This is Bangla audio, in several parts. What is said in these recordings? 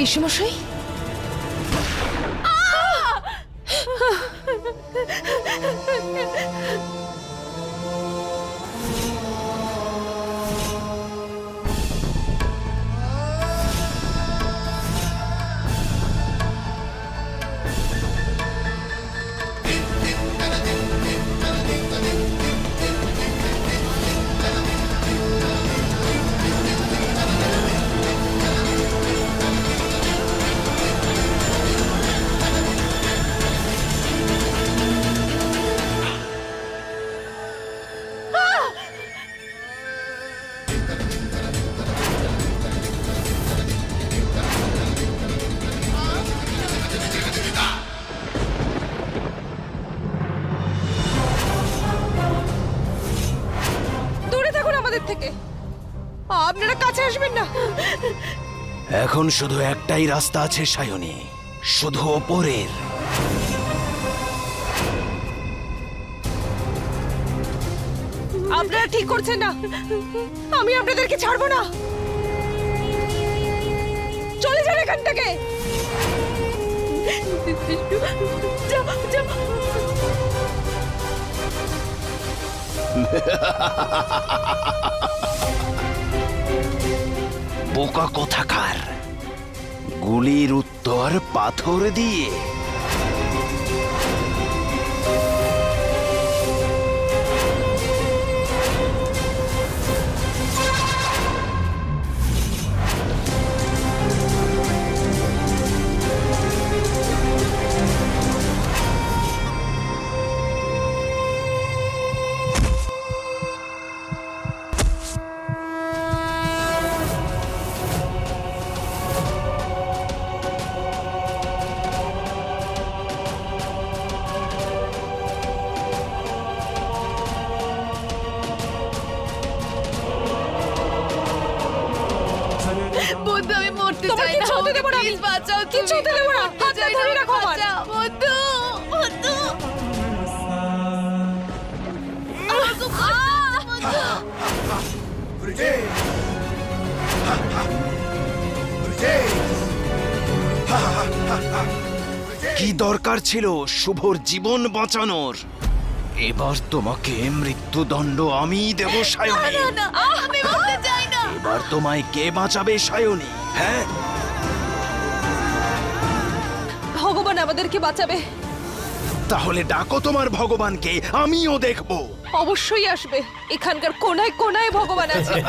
পিসমশাই? থেকে। আপনারা কাছে আসবেন না। এখন শুধু একটাই রাস্তা আছে সায়নী শুধু ওপরের। আপনারা ঠিক করছেন না। আমি আপনাদেরকে ছাড়বো না। চলে যান এখান থেকে। বোকা কোথাকার? গুলির উত্তর পাথর দিয়ে। মরতে তোমার চাই না কিচ্ছু হতে দেবো না প্লিজ বাঁচাও। কিচ্ছু হতে দেবো না। হাতটা ধরে রাখো আমার। বন্ধু বন্ধু কি দরকার ছিল শুভর জীবন বাঁচানোর এবার তোমাকে মৃত্যুদণ্ড আমি দেব সায়নী না না আমি মরতে চাই না এবার তোমায় কে বাঁচাবে সায়নী হ্যাঁ? ভগবান আমাদেরকে বাঁচাবে। তাহলে ডাকো তোমার ভগবানকে আমিও দেখব। অবশ্যই আসবে। এখানকার কোনায় কোনায় ভগবান আছে।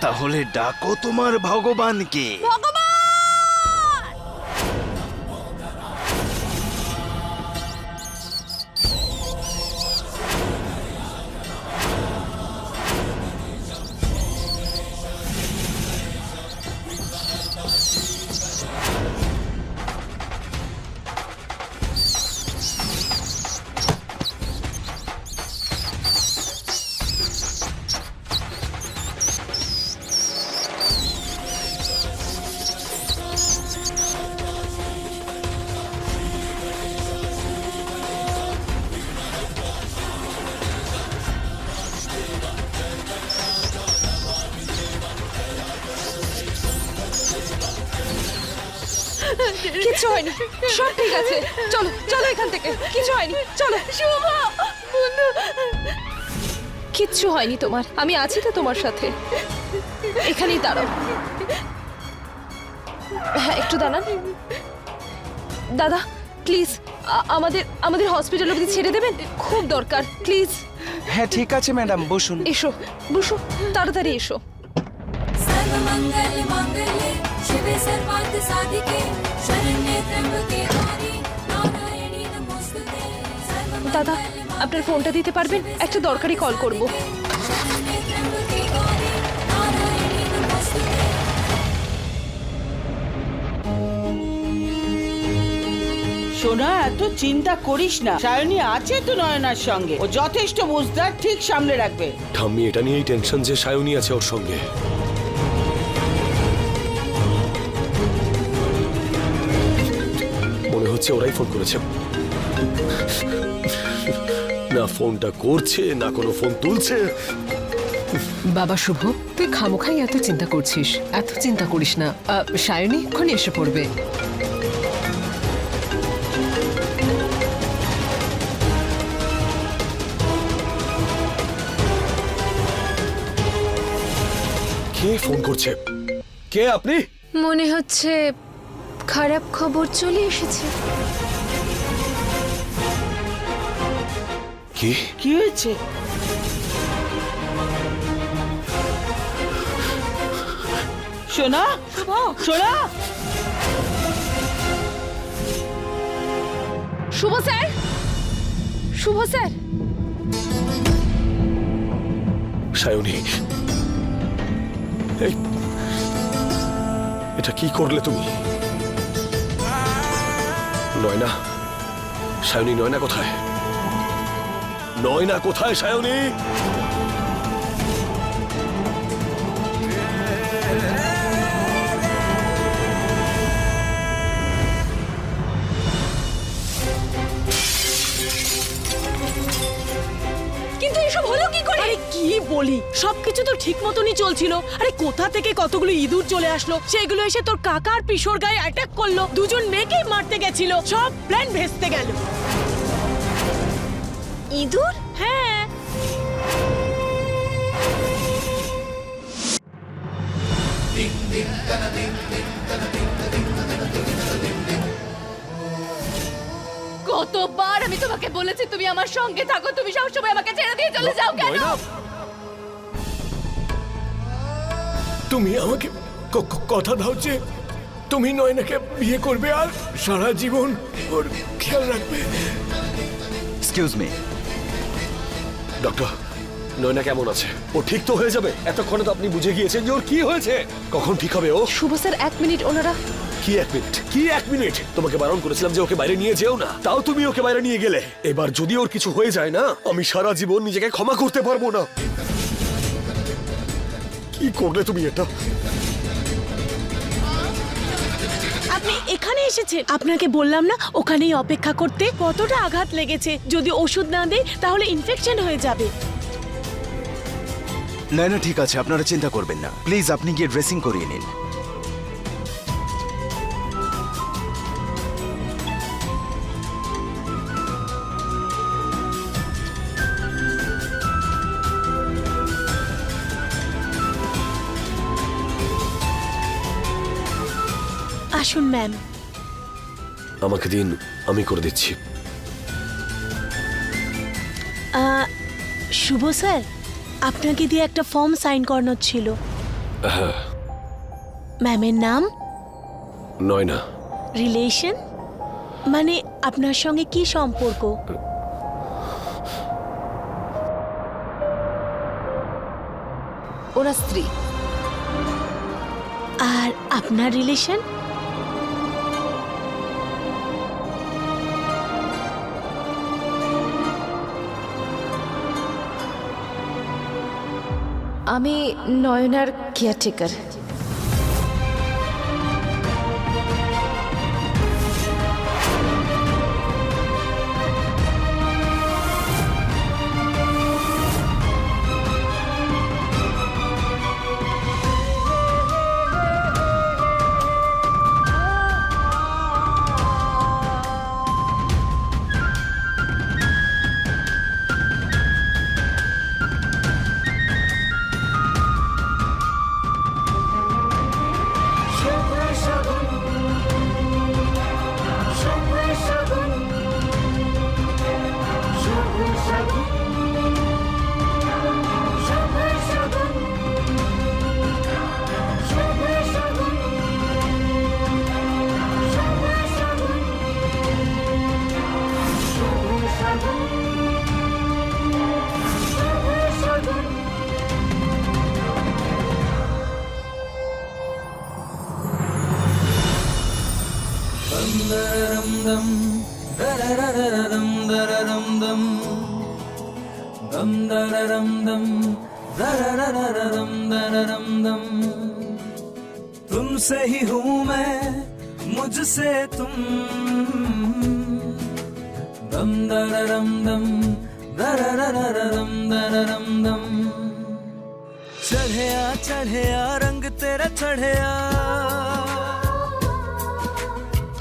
তাহলে ডাকো তোমার ভগবানকে। কিছু আছে। চলো চলো এখান থেকে। কিছু হয়নি। চলো। শুভ বন্ধু। কিচ্ছু হয়নি তোমার। আমি আছি তো তোমার সাথে। এখানেই দাঁড়ো হ্যাঁ একটু দাঁড়ান। দাদা প্লিজ আমাদের আমাদের হসপিটাল অবধি ছেড়ে দেবেন? খুব দরকার প্লিজ হ্যাঁ ঠিক আছে ম্যাডাম বসুন। এসো বসো তাড়াতাড়ি এসো। সর্বমঙ্গল মঙ্গলে শিবে সর্বার্থ সাধিকে। দাদা আপনার ফোনটা দিতে পারবেন? একটা দরকারি কল করব। সোনা এত চিন্তা করিস না। সায়নী আছে তো নয়নার সঙ্গে। ও যথেষ্ট বুঝদার ঠিক সামলে রাখবে। ঠাম্মি এটা নিয়েই টেনশন যে সায়নী আছে ওর সঙ্গে। মনে হচ্ছে ওরাই ফোন করেছে। না ফোনটা করছে না কোনো ফোন তুলছে। বাবা শুভ তুই খামোখাই এত চিন্তা করছিস। এত চিন্তা করিস না। সায়নী এক্ষুনি এসে পড়বে। কে ফোন করছে? কে আপনি? মনে হচ্ছে খারাপ খবর চলে এসেছে। কি? কি হয়েছে? সোনা? সোনা? শুভ স্যার! শুভ স্যার! সায়নী এটা কি করলে তুমি? নয়না সায়নী নয়না কোথায়? নয়না কোথায় সায়নী? কিন্তু এসব হলো কি করে? আরে কি বলি? সবকিছু তো ঠিক মতনই চলছিল। আরে কোথা থেকে কতগুলো ইঁদুর চলে আসলো? সেগুলো এসে তোর কাকার আর পিসোর গায়ে অ্যাটাক করল। দুজন মেয়েকেই মারতে গেছিল। সব প্ল্যান ভেস্তে গেল। ইঁদুর? হ্যাঁ। কতবার আমি তোমাকে বলেছি তুমি আমার সঙ্গে থাকো তুমি সবসময় আমাকে ছেড়ে দিয়ে চলে যাও কেন? তুমি আমাকে কথা দাও যে তুমি নয়নাকে বিয়ে করবে আর সারা জীবন ওর খেয়াল রাখবে। এক্সকিউজ মি ডক্টর নয়না কেমন আছে? ও ঠিক তো হয়ে যাবে। এতক্ষণে তো আপনি বুঝে গিয়েছেন যে ওর কি হয়েছে। কখন ঠিক হবে ও? শুভ স্যার এক মিনিট ওনারা কি এক মিনিট? কি এক মিনিট? তোমাকে বারণ করেছিলাম যে ওকে বাইরে নিয়ে যেও না। তাও তুমি ওকে বাইরে নিয়ে গেলে। এবার যদি ওর কিছু হয়ে যায় না আমি সারা জীবন নিজেকে ক্ষমা করতে পারব না। কি করলে তুমি এটা? এখানে এসেছেন আপনাকে বললাম না ওখানেই অপেক্ষা করতে কতটা আঘাত লেগেছে। যদি ওষুধ না দেয় তাহলে ইনফেকশন হয়ে যাবে। না না ঠিক আছে আপনারা চিন্তা করবেন না। প্লিজ আপনি গিয়ে ড্রেসিং করিয়ে নিন। আসুন ম্যাম আমাকে দিন আমি করে দিচ্ছি। আহ, শুভ স্যার আপনাকে দিয়ে একটা ফর্ম সাইন করানোর ছিল। ম্যামের নাম? নয়না। রিলেশন? মানে আপনার সঙ্গে কি সম্পর্ক? ওনার স্ত্রী। আর আপনার রিলেশন? আমি নয়নার কেয়ারটেকার तुमसे ही हूँ मैं, मुझसे तुम। दम दररम दम दररररम दररम दम चढ़या चढ़या, रंग तेरा चढ़या।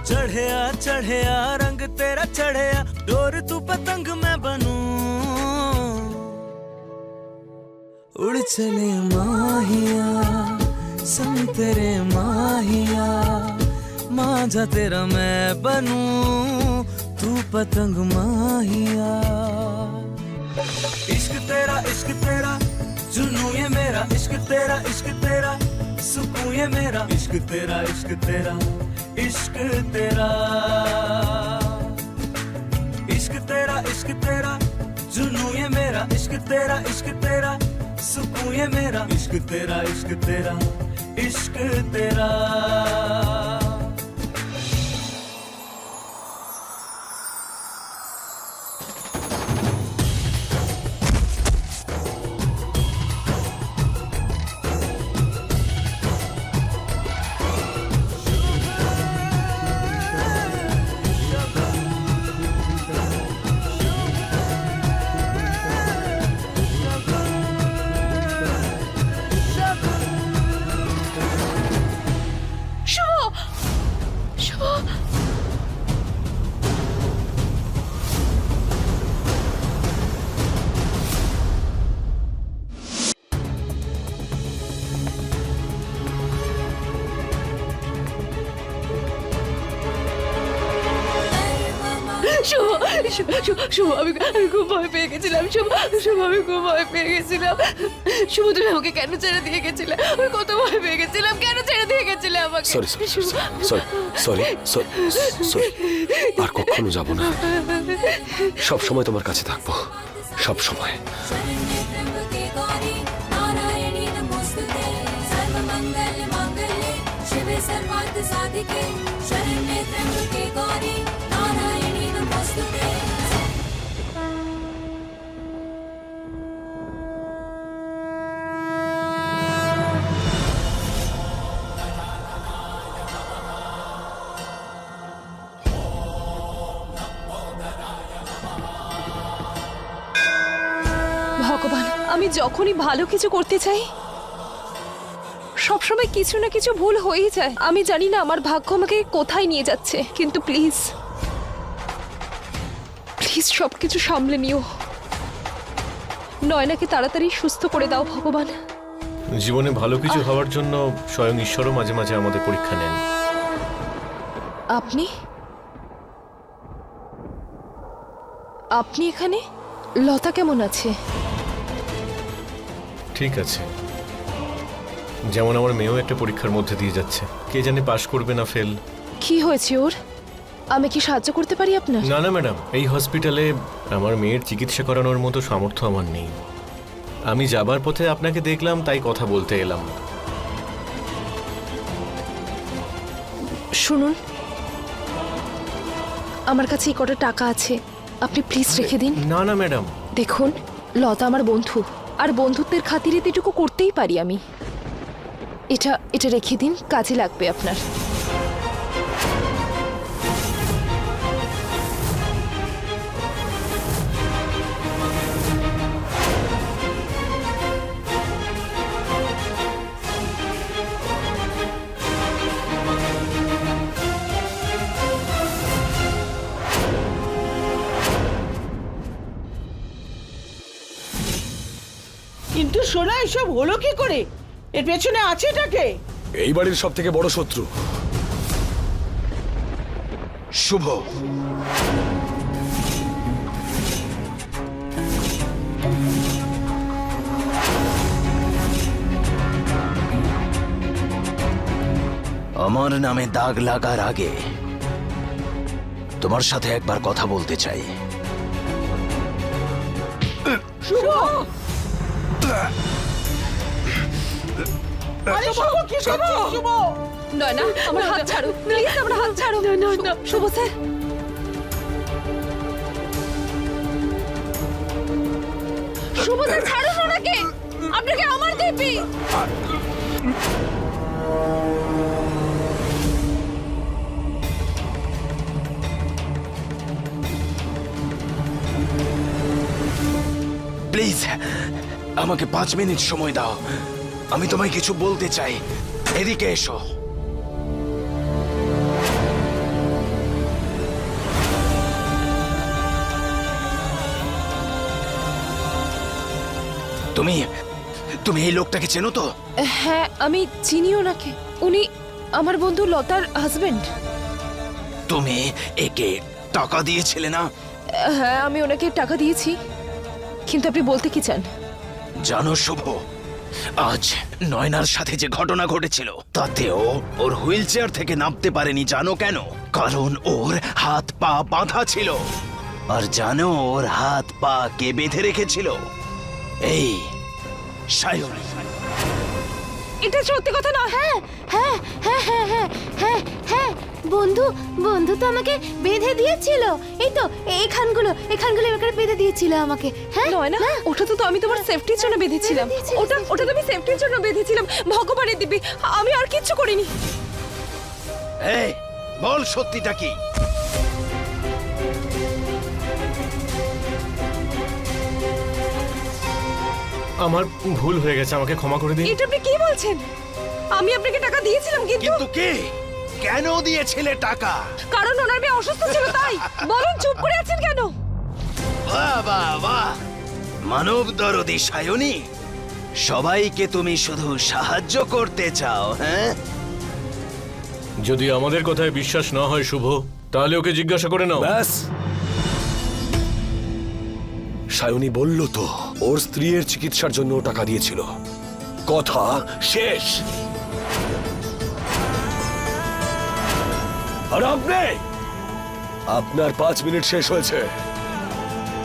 चढ़या चढ़या, रंग तेरा चढ़या। डोर तू पतंग मैं बनूं। उड़ चले माहिया संग तेरे माहिया मांझा तेरा मैं बनूं तू पतंग माहिया इश्क तेरा इश्क तेरा जुनू ये मेरा इश्क तेरा इश्क तेरा सुकून ये मेरा इश्क तेरा इश्क तेरा इश्क तेरा इश्क तेरा इश्क तेरा जुनू ये मेरा इश्क तेरा इश्क तेरा सुकून ये मेरा। इश्क तेरा इश्क तेरा इश्क तेरा। শুভ শুভ শুভ আমি আমি খুব ভয় পেয়ে গেছিলাম শুভ শুভ আমি খুব ভয় পেয়ে গেছিলাম শুভ তুমি আমাকে কেন ছেড়ে দিয়ে গেছিলে আমি কত ভয় পেয়ে গেছিলাম কেন ছেড়ে দিয়ে গেছিলে আমাকে sorry Shubho sorry sorry sorry আর কখনো যাব না সব সময় তোমার কাছে থাকবো সব সময় शरण्ये त्र्यम्बके ভগবান আমি যখনই ভালো কিছু করতে চাই সবসময় কিছু না কিছু ভুল হয়েই যায়। আমি জানি না আমার ভাগ্য আমাকে কোথায় নিয়ে যাচ্ছে কিন্তু প্লিজ প্লিজ সব কিছু সামলে নিও। নয়নাকে তাড়াতাড়ি সুস্থ করে দাও ভগবান। জীবনে ভালো কিছু হওয়ার জন্য স্বয়ং ঈশ্বরও মাঝে মাঝে আমাদের পরীক্ষা নেন। আপনি? আপনি এখানে? লতা কেমন আছে? ঠিক আছে। যেমন আমার মেয়েও একটা পরীক্ষার মধ্যে দিয়ে যাচ্ছে। কে জানে পাশ করবে না ফেল। কি হয়েছে ওর? আমি কি সাহায্য করতে পারি আপনার? না না ম্যাডাম। এই হসপিটালে আমার মেয়ের চিকিৎসা করানোর মতো সামর্থ্য আমার নেই। আমি যাবার পথে আপনাকে দেখলাম তাই কথা বলতে এলাম। শুনুন। আমার কাছে এই কটা টাকা আছে। আপনি প্লিজ রেখে দিন। না না ম্যাডাম। দেখুন লতা আমার বন্ধু। আর বন্ধুত্বের খাতিরে এটুকু করতেই পারি আমি। এটা এটা রেখে দিন কাজে লাগবে আপনার। কিন্তু সোনা এসব হলো কি করে? এর পেছনে আছে আছেটাকে এই বাড়ির সব থেকে বড় শত্রু। শুভ। আমার নামে দাগ লাগার আগে তোমার সাথে একবার কথা বলতে চাই। শুভ! আরে শুভ কি করছিস শুভ নয়না আমার হাত ছাড়ো। প্লিজ আমার হাত ছাড়ো। না না না। আমার দিবি। প্লিজ আমাকে পাঁচ মিনিট সময় দাও। আমি তোমায় কিছু বলতে চাই। এদিকে এসো। তুমি তুমি এই লোকটাকে চেনো তো? হ্যাঁ আমি চিনি ওনাকে। উনি আমার বন্ধু লতার হাজবেন্ড তুমি একে টাকা দিয়েছিলে না? হ্যাঁ আমি ওনাকে টাকা দিয়েছি। কিন্তু আপনি বলতে কি চান? জানো শুভ, আজ নয়নার সাথে যে ঘটনা ঘটেছিল, তাতেও ওর হুইল চেয়ার থেকে নামতে পারেনি, জানো কেন? কারণ ওর হাত পা বাঁধা ছিল। আর জানো ওর হাত পা কে বেঁধে রেখেছিল? এই সায়নী। এটা সত্যি কথা না হ্যাঁ হ্যাঁ হ্যাঁ হ্যাঁ হ্যাঁ হ্যাঁ হ্যাঁ। বন্ধু বন্ধু তো আমাকে বেঁধে দিয়েছিল। এই তো এখানগুলো এখানগুলো এখানে বেঁধে দিয়েছিল আমাকে। হ্যাঁ নয় না ওটা তো আমি তোমার সেফটির জন্য বেঁধেছিলাম। ওটা ওটা তো আমি সেফটির জন্য বেঁধেছিলাম। ভগবানের দিবি আমি আর কিচ্ছু করিনি। এই বল সত্যিটা কি? আমার ভুল হয়ে গেছে আমাকে ক্ষমা করে দিন। এটা আপনি কি বলছেন? আমি আপনাকে টাকা দিয়েছিলাম কিন্তু কিন্তু কে? কেন দিয়েছিলে টাকা? কারণ ওনার মেয়ে অসুস্থ ছিল তাই। বলুন চুপ করে আছেন কেন? বাহ বাহ বাহ। মানব দরদি সায়নী সবাইকে তুমি শুধু সাহায্য করতে চাও হ্যাঁ? যদি আমাদের কথায় বিশ্বাস না হয় শুভ তাহলে ওকে জিজ্ঞাসা করে নাও। ব্যাস। সায়নী বলল তো, ওর স্ত্রীর চিকিৎসার জন্য টাকা দিয়েছিল। কথা শেষ। আর আপনি? আপনার পাঁচ মিনিট শেষ হয়েছে।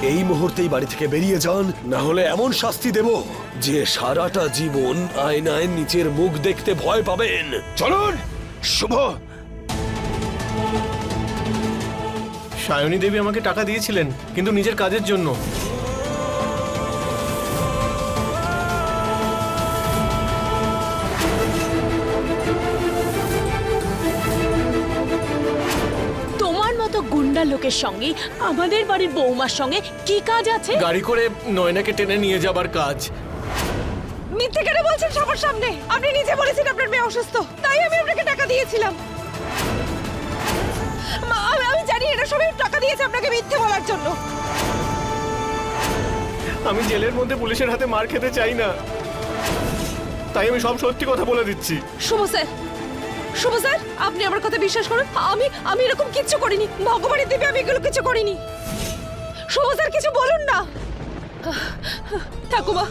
এই মুহূর্তেই বাড়ি থেকে বেরিয়ে যান, না হলে এমন শাস্তি দেব যে সারাটা জীবন আয়নায় নিচের মুখ দেখতে ভয় পাবেন। চলুন! শুভ! সায়নী দেবী আমাকে টাকা দিয়েছিলেন, কিন্তু নিজের কাজের জন্য। মতো লোকের সঙ্গে আমাদের বাড়ির বৌমার সঙ্গে কি কাজ আছে? গাড়ি করে নয়নাকে টেনে নিয়ে যাবার কাজ। মিথ্যে কেন বলছেন সবার সামনে? আপনি নিজে বলেছেন আপনার মেয়ে অসুস্থ। তাই আমি আপনাকে টাকা দিয়েছিলাম। মা, আমি- আমি জানি এটা সবাই টাকা দিয়েছে আপনাকে মিথ্যে বলার জন্য। আমি জেলের মধ্যে পুলিশের হাতে মার খেতে চাই না। তাই আমি সব সত্যি কথা বলে দিচ্ছি। শুভ স্যার শুভ স্যার, আপনি আমার কথা বিশ্বাস করুন, আমি আমি এরকম কিচ্ছু করিনি। ভগবানের দেবে আমি এগুলো কিছু করিনি। শুভ স্যার, কিছু বলুন না। ঠাকুমা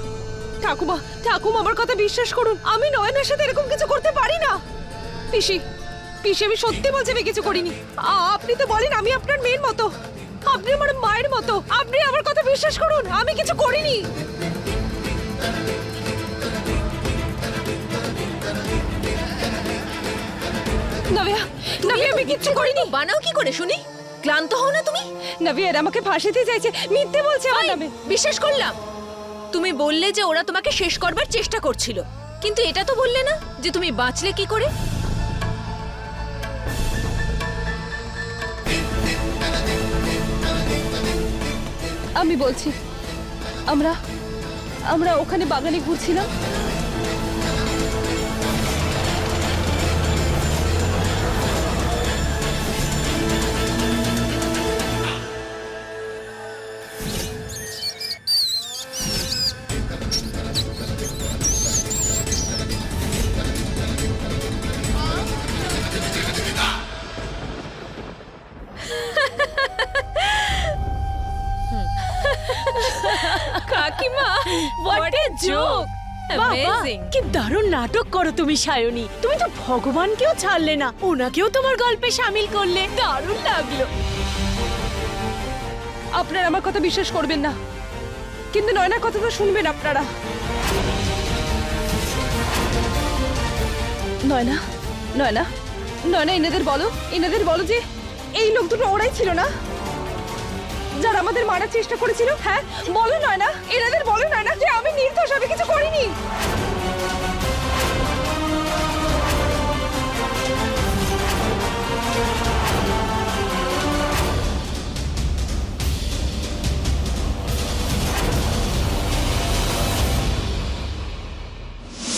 ঠাকুমা ঠাকুমা আমার কথা বিশ্বাস করুন, আমি নয়নের সাথে এরকম কিছু করতে পারি না। পিসি পিসি, আমি সত্যি বলছি আমি কিছু করিনি। আপনি তো বলেন আমি আপনার মেয়ের মতো। আপনি আমার মায়ের মতো। আপনি আমার কথা বিশ্বাস করুন, আমি কিছু করিনি। নাভিয়া নাভিয়া আমি কিচ্ছু করিনি। বানাও কি করে শুনি। ক্লান্ত হও না তুমি। নাভিয়া এরা আমাকে ফাঁসিতে চাইছে। মিথ্যে বলছে আমার নামে। বিশ্বাস করলাম। তুমি বললে যে ওরা তোমাকে শেষ করবার চেষ্টা করছিল। কিন্তু এটা তো বললে না যে তুমি বাঁচলে কি করে। আমি বলছি আমরা আমরা ওখানে বাগানে ঘুরছিলাম। তুমি সায়নী, তুমি তো ভগবানকেও ছাড়লে না, ওনাকেও তোমার গল্পে সামিল করলে, দারুণ লাগল। আপনারা আমার কথা বিশ্বাস করবেন না, কিন্তু নয়নার কথা তো শুনবেন আপনারা। নয়না নয়না নয়না এনাদের বলো এনাদের বলো যে এই লোক দুটো ওরাই ছিল না? যারা আমাদের মারার চেষ্টা করেছিল হ্যাঁ? বলো নয়না, এনাদের বলো নয়না যে আমি নির্দোষ, আমি কিছু করিনি।